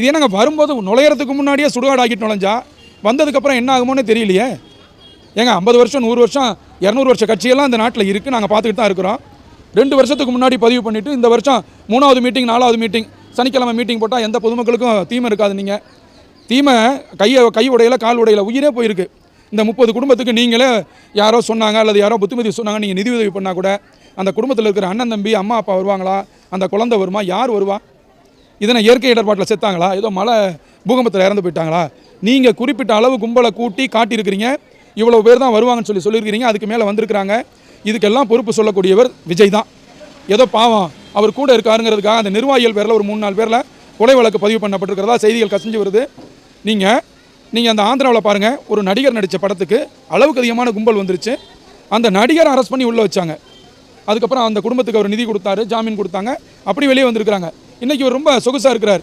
இது என்னங்க வரும்போது நுழையிறதுக்கு முன்னாடியே சுடுகாடு ஆக்கிட்டு நுழைஞ்சா வந்ததுக்கப்புறம் என்ன ஆகுமோன்னு தெரியலையே. ஏங்க ஐம்பது வருஷம் நூறு வருஷம் இரநூறு வருஷம் கட்சியெல்லாம் இந்த நாட்டில் இருக்குது நாங்கள் பார்த்துக்கிட்டு தான் இருக்கிறோம். ரெண்டு வருஷத்துக்கு முன்னாடி பதிவு பண்ணிவிட்டு இந்த வருஷம் மூணாவது மீட்டிங் நாலாவது மீட்டிங் சனிக்கிழமை மீட்டிங் போட்டால் எந்த பொதுமக்களுக்கும் தீமை இருக்காது நீங்கள் தீமை கையை கை உடையில கால் உடையில உயிரே போயிருக்கு. இந்த முப்பது குடும்பத்துக்கு நீங்களே யாரோ சொன்னாங்க அல்லது யாரோ புத்திமதி சொன்னாங்க நீங்கள் நிதி உதவி பண்ணால் கூட அந்த குடும்பத்தில் இருக்கிற அண்ணன் தம்பி அம்மா அப்பா வருவாங்களா? அந்த குழந்தை வருமா? யார் வருவா? இதனை இயற்கை இடர்பாட்டில் செத்தாங்களா? ஏதோ மழை பூகம்பத்தில் இறந்து போயிட்டாங்களா? நீங்கள் குறிப்பிட்ட அளவு கும்பலை கூட்டி காட்டியிருக்கிறீங்க. இவ்வளோ பேர் தான் வருவாங்கன்னு சொல்லி சொல்லியிருக்கிறீங்க. அதுக்கு மேலே வந்திருக்கிறாங்க. இதுக்கெல்லாம் பொறுப்பு சொல்லக்கூடியவர் விஜய் தான். ஏதோ பாவம். அவர் கூட இருக்காருங்கிறதுக்காக அந்த நிர்வாகிகள் பேரில் ஒரு மூணு நாலு பேரில் கொலை வழக்கு பதிவு பண்ணப்பட்டிருக்கிறதா செய்திகள் கசிஞ்சு வருது. நீங்கள் நீங்கள் அந்த ஆந்திராவில் பாருங்கள் ஒரு நடிகர் நடித்த படத்துக்கு அளவுக்கு அதிகமான கும்பல் வந்துருச்சு. அந்த நடிகரை அரெஸ்ட் பண்ணி உள்ளே வச்சாங்க. அதுக்கப்புறம் அந்த குடும்பத்துக்கு அவர் நிதி கொடுத்தாரு ஜாமீன் கொடுத்தாங்க. அப்படி வெளியே வந்திருக்கிறாங்க. இன்றைக்கி ரொம்ப சொகுசாக இருக்கிறார்.